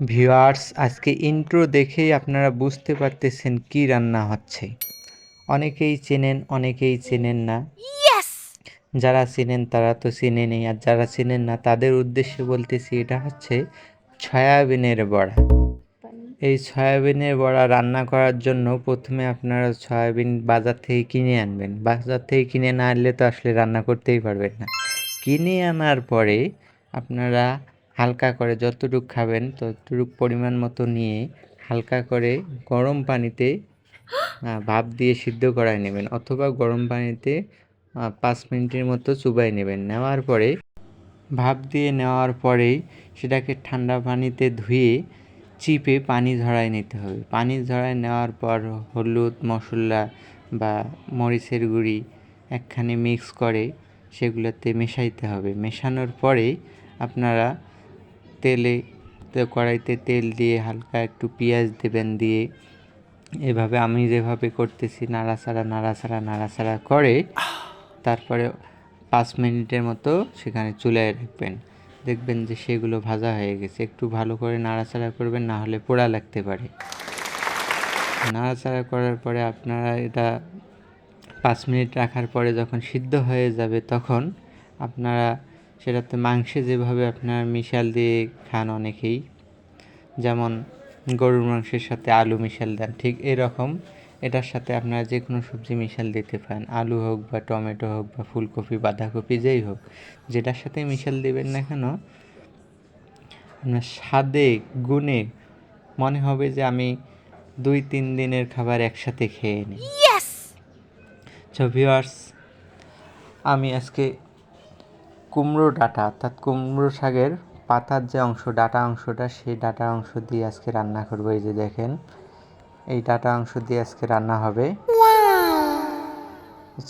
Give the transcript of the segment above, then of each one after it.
Viewers আজকে intro দেখেই আপনারা বুঝতে পারতেছেন কি রান্না হচ্ছে। অনেকেই চেনেন অনেকেই চেনেন না। যারা চেনেন তারা তো চেনে নেই আর যারা চেনেন না তাদের উদ্দেশ্যে বলতেছি এটা হচ্ছে সয়াবিনের বড়া। এই সয়াবিনের বড়া রান্না করার জন্য প্রথমে আপনারা সয়াবিন বাজার থেকে কিনে আনবেন। বাজার থেকে কিনে না আনলে তো আসলে রান্না করতেই পারবেন না। কিনে আনার পরে আপনারা হালকা করে যতটুকু খাবেন, ততটুকু পরিমাণ মতো নিয়ে হালকা করে গরম পানিতে ভাপ দিয়ে সিদ্ধ করায় নেবেন অথবা গরম পানিতে পাঁচ মিনিটের মতো চুবাই নেবেন। নেওয়ার পরে, ভাপ দিয়ে নেওয়ার পরেই সেটাকে ঠান্ডা পানিতে ধুয়ে চিপে পানি ঝরায় নিতে হবে। পানি ঝরায় নেওয়ার পর হলুদ, মশলা বা মরিচের গুঁড়ি একখানে মিক্স করে সেগুলোতে মেশাইতে হবে। মেশানোর পরে আপনারা তেলে কড়াইতে তেল দিয়ে হালকা একটু পেঁয়াজ দেবেন দিয়ে। এভাবে আমি যেভাবে করতেছি, নাড়াচাড়া নাড়াচাড়া নাড়াচাড়া করে তারপরে পাঁচ মিনিটের মতো সেখানে চুলায় রাখবেন। দেখবেন যে সেগুলো ভাজা হয়ে গেছে। একটু ভালো করে নাড়াচাড়া করবেন, না হলে পোড়া লাগতে পারে। নাড়াচাড়া করার পরে আপনারা এটা পাঁচ মিনিট রাখার পরে যখন সিদ্ধ হয়ে যাবে তখন আপনারা সেটাতে মাংসে যেভাবে আপনার মিশাল দিয়ে খান অনেকেই যেমন গরুর মাংসের সাথে আলু মিশাল দেন ঠিক এরকম। এটার সাথে আপনারা যে কোনো সবজি মিশাল দিতে পারেন আলু হোক বা টমেটো হোক বা ফুলকপি বাঁধাকপি যেই হোক যেটার সাথে মিশাল দেবেন না কেন আপনার স্বাদে গুণে মনে হবে যে আমি দুই তিন দিনের খাবার একসাথে খেয়ে নিই। সো ভিউয়ার্স আমি আজকে কুমড়ো ডাঁটা, অর্থাৎ কুমড়ো শাকের পাতার যে অংশ, ডাটা অংশটা, সেই ডাটা অংশ দিয়ে আজকে রান্না করব। এই যে দেখেন, এই ডাটা অংশ দিয়ে আজকে রান্না হবে।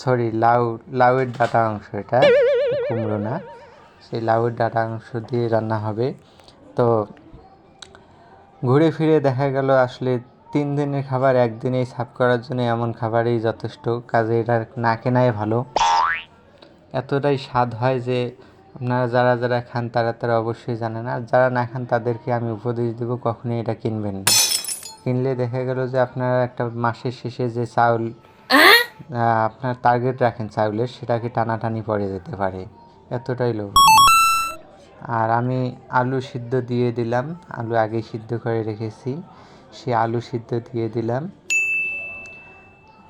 সরি লাউ, লাউয়ের ডাটা অংশ এটা, কুমড়ো না। সেই লাউয়ের ডাটা অংশ দিয়ে রান্না হবে। তো ঘুরে ফিরে দেখা গেল, আসলে তিন দিনের খাবার, একদিনেই সাফ করার জন্য এমন খাবারই যথেষ্ট। কাজে এটা না কেনাই ভালো। এতটাই স্বাদ হয় যে আপনারা যারা যারা খান তারা তারা অবশ্যই জানেন। আর যারা না খান তাদেরকে আমি উপদেশ দেবো কখনোই এটা কিনবেন না। কিনলে দেখা গেল যে আপনারা একটা মাসের শেষে যে চাউল আপনার টার্গেট রাখেন চাউলের সেটাকে টানাটানি পড়ে যেতে পারে। এতটাই লোভ। আর আমি আলু সিদ্ধ দিয়ে দিলাম। আলু আগে সিদ্ধ করে রেখেছি। সে আলু সিদ্ধ দিয়ে দিলাম।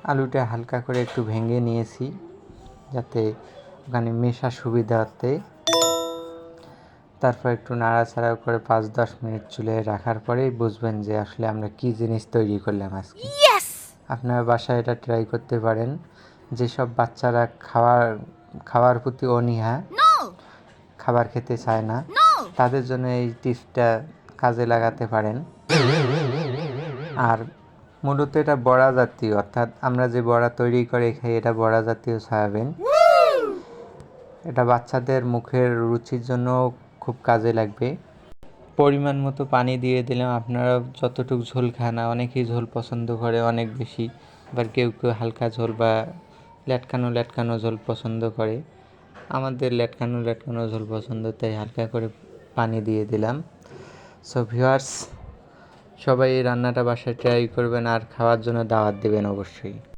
আলুটা হালকা করে একটু ভেঙে নিয়েছি যাতে ওখানে মেশা সুবিধাতে তারপর একটু নাড়াচাড়া করে পাঁচ দশ মিনিট চুলে রাখার পরেই বুঝবেন যে আসলে আমরা কি জিনিস তৈরি করলাম আজকে। আপনার বাসায় এটা ট্রাই করতে পারেন। যেসব বাচ্চারা খাওয়ার খাওয়ার প্রতি অনীহা খাবার খেতে চায় না তাদের জন্য এই টিপসটা কাজে লাগাতে পারেন। আর মূলত এটা বড়া জাতীয় অর্থাৎ আমরা যে বড়া তৈরি করে খাই এটা বড়া জাতীয় সয়াবিন। এটা বাচ্চাদের মুখের রুচির জন্য খুব কাজে লাগবে। পরিমাণ মতো পানি দিয়ে দিলাম আপনারা যতটুকু ঝোল খান, অনেকেই ঝোল পছন্দ করে অনেক বেশি, আবার কেউ কেউ হালকা ঝোল বা ল্যাটকানো ল্যাটকানো ঝোল পছন্দ করে। আমাদের ল্যাটকানো ল্যাটকানো ঝোল পছন্দ, তাই হালকা করে পানি দিয়ে দিলাম। সো ভিউয়ার্স সবাই রান্নাটা বাসায় ট্রাই করবেন, আর খাওয়ার জন্য দাওয়াত দেবেন অবশ্যই।